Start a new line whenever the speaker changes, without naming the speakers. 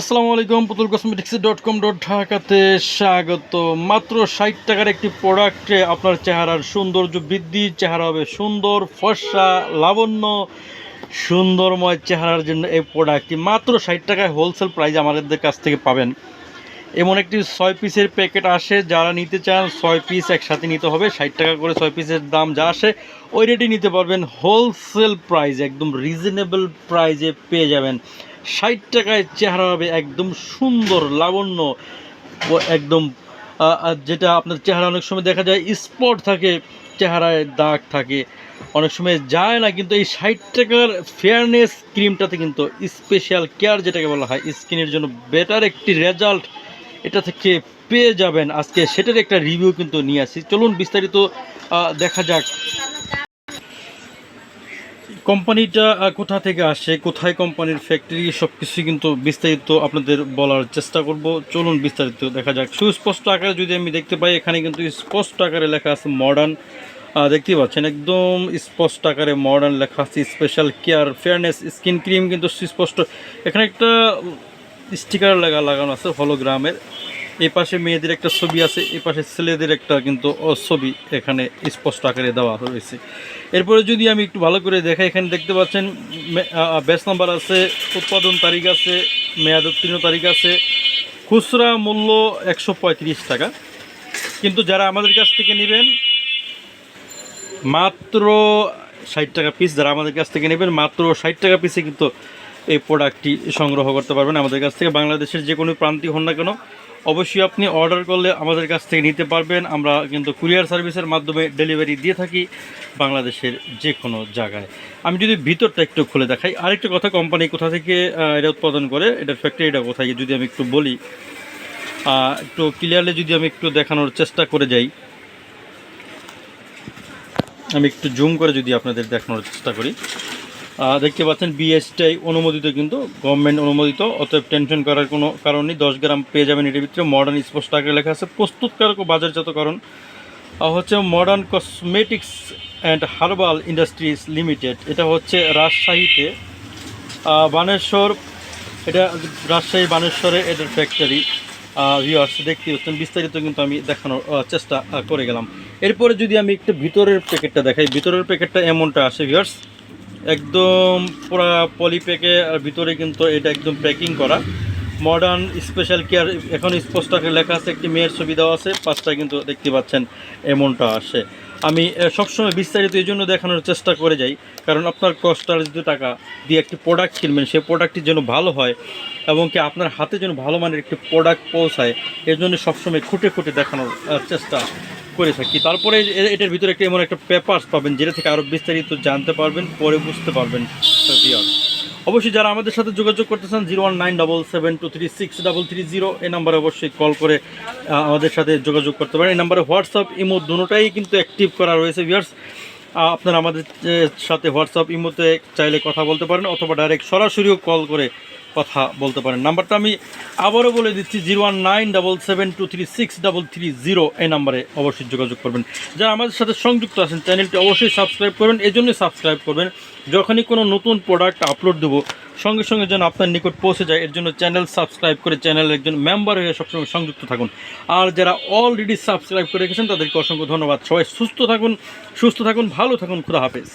আসসালামু আলাইকুম, পুতুল কসমেটিক্স ডট কম ডট ঢাকাতে স্বাগত। মাত্র ষাট টাকার একটি প্রোডাক্টে আপনার চেহারার সৌন্দর্য বৃদ্ধি, চেহারা হবে সুন্দর, ফর্সা, লাবণ্য, সুন্দরময় চেহারার জন্য এই প্রোডাক্টটি মাত্র ষাট টাকায় হোলসেল প্রাইস আমাদের কাছ থেকে পাবেন। এমন একটি ছয় পিসের প্যাকেট আসে, যারা নিতে চান ছয় পিস একসাথে নিতে হবে। ষাট টাকা করে ছয় পিসের দাম যা আসে, ওই রেটে নিতে পারবেন হোলসেল প্রাইস একদম রিজনেবল প্রাইজে পেয়ে যাবেন। ষাট টাকায় চেহারা হবে একদম সুন্দর, লাবণ্য একদম যেটা আপনার চেহারা অনেক সময় দেখা যায়, স্পট থাকে, চেহারায় দাগ থাকে। অনেক সময় যায় না, কিন্তু এই ষাট টাকার ফেয়ারনেস ক্রিমটাতে কিন্তু স্পেশাল কেয়ার যেটাকে বলা হয় স্কিনের জন্য বেটার একটি রেজাল্ট এটা থেকে পেয়ে যাবেন। আজকে সেটার একটা রিভিউ কিন্তু নিয়ে আসি চলুন বিস্তারিত দেখা যাক। কোম্পানিটা কোথা থেকে আসে, কোথায় কোম্পানির ফ্যাক্টরি সব কিছু কিন্তু বিস্তারিত আপনাদের বলার চেষ্টা করব। চলুন বিস্তারিত দেখা যাক। সুস্পষ্ট আকারে যদি আমি দেখতে পাই, এখানে কিন্তু স্পষ্ট আকারে লেখা আছে মডার্ন দেখতেই পাচ্ছেন, একদম স্পষ্ট আকারে মডার্ন লেখা আছে special care fairness skin cream কিন্তু সুস্পষ্ট। এখানে একটা স্টিকার লাগা, লাগানো আছে হলোগ্রামের এই পাশে মেয়েদের একটা ছবি আছে, এই পাশে ছেলেদের একটা কিন্তু ছবি এখানে স্পষ্ট আকারে দেওয়া রয়েছে। এরপরে যদি আমি একটু ভালো করে দেখাই, এখানে দেখতে পাচ্ছেন ব্যাচ নাম্বার আছে, উৎপাদন তারিখ আছে, মেয়াদ উত্তীর্ণ তারিখ আছে, খুচরা মূল্য একশো পঁয়ত্রিশ টাকা। কিন্তু যারা আমাদের কাছ থেকে নেবেন, মাত্র ষাট টাকা পিস যারা আমাদের কাছ থেকে নেবেন, মাত্র ষাট টাকা পিসে কিন্তু এই প্রোডাক্টটি সংগ্রহ করতে পারবেন আমাদের কাছ থেকে। বাংলাদেশের যে কোনো প্রান্তিক হন না কেন অবশ্যই আপনি অর্ডার করলে আমাদের কাছ থেকে নিতে পারবেন। আমরা কিন্তু কুরিয়ার সার্ভিসের মাধ্যমে ডেলিভারি দিয়ে থাকি বাংলাদেশের যে কোনো জায়গায়। আমি যদি ভিতরটা একটু খুলে দেখাই, আরেকটা কথা কোম্পানি কোথা থেকে এটা উৎপাদন করে? এটার ফ্যাক্টরিটা কোথায়? যদি আমি একটু বলি একটু ক্লিয়ারলি যদি আমি একটু দেখানোর চেষ্টা করে যাই, আমি একটু জুম করে যদি আপনাদের দেখানোর চেষ্টা করি। দেখতে পাচ্ছেন বিএসটাই অনুমোদিত কিন্তু গভর্নমেন্ট অনুমোদিত অতএব টেনশন করার কোনো কারণ নেই দশ গ্রাম পেয়ে যাবেন এটির ভিতরে। মডার্ন স্পষ্ট আগে লেখা আছে প্রস্তুতকারক ও বাজারজাতকরণ আহ, হচ্ছে modern cosmetics and herbal industries limited এটা হচ্ছে রাজশাহীতে। বানেশ্বর এটা রাজশাহী বানেশ্বরে এটার ফ্যাক্টরি ভিউয়ার্স দেখতে পাচ্ছেন। বিস্তারিত কিন্তু আমি দেখানোর চেষ্টা করে গেলাম। এরপরে যদি আমি একটু ভিতরের প্যাকেটটা দেখাই ভিতরের প্যাকেটটা এমনটা আসে ভিউয়ার্স একদম পুরা পলিপ্যাকে আর ভিতরে কিন্তু এটা একদম প্যাকিং করা। মডার্ন স্পেশাল কেয়ার এখন স্পষ্ট লেখা আছে, একটি মেয়ের ছবি দেওয়া আছে পাঁচটা কিন্তু দেখতে পাচ্ছেন এমনটা আসে আমি সবসময় বিস্তারিত এই জন্য দেখানোর চেষ্টা করে যাই, কারণ আপনার কষ্টার্জিত টাকা দিয়ে একটি প্রোডাক্ট কিনবেন, সেই প্রোডাক্টটি যেন ভালো হয় এবং কি আপনার হাতে যেন ভালো মানের একটি প্রোডাক্ট পৌঁছায়, এর জন্য সবসময় খুঁটে খুঁটে দেখানোর চেষ্টা করে থাকি তারপরে এটার ভিতরে একটা এমন একটা পেপার্স পাবেন, যেটা থেকে আরও বিস্তারিত জানতে পারবেন, পরে বুঝতে পারবেন। অবশ্যই যারা আমাদের সাথে যোগাযোগ করতে চান zero one nine seven two six three zero এই নাম্বারে অবশ্যই কল করে আমাদের সাথে যোগাযোগ করতে পারেন। এই নাম্বারে হোয়াটসঅ্যাপ ইমো দুটাই কিন্তু অ্যাক্টিভ করা রয়েছে ভিউয়ার্স আপনারা আমাদের সাথে হোয়াটসঅ্যাপ ইমোতে চাইলে কথা বলতে পারেন অথবা ডাইরেক্ট সরাসরিও কল করে কথা বলতে পারেন। নাম্বারটা আমি আবারও বলে দিচ্ছি zero one nine double seven two three six double three zero এই নাম্বারে অবশ্যই যোগাযোগ করবেন। যারা আমাদের সাথে সংযুক্ত আছেন চ্যানেলটি অবশ্যই সাবস্ক্রাইব করবেন, এই জন্যই সাবস্ক্রাইব করবেন। যখনই কোনো নতুন প্রোডাক্ট আপলোড দেবো সঙ্গে সঙ্গে যেন আপনার নিকট পৌঁছে যায়, এর জন্য চ্যানেল সাবস্ক্রাইব করে চ্যানেলের একজন মেম্বার হয়ে সবসময় সংযুক্ত থাকুন। আর যারা অলরেডি সাবস্ক্রাইব করে রেখেছেন, তাদেরকে অসংখ্য ধন্যবাদ। সবাই সুস্থ থাকুন সুস্থ থাকুন, ভালো থাকুন, খুদা হাফেজ।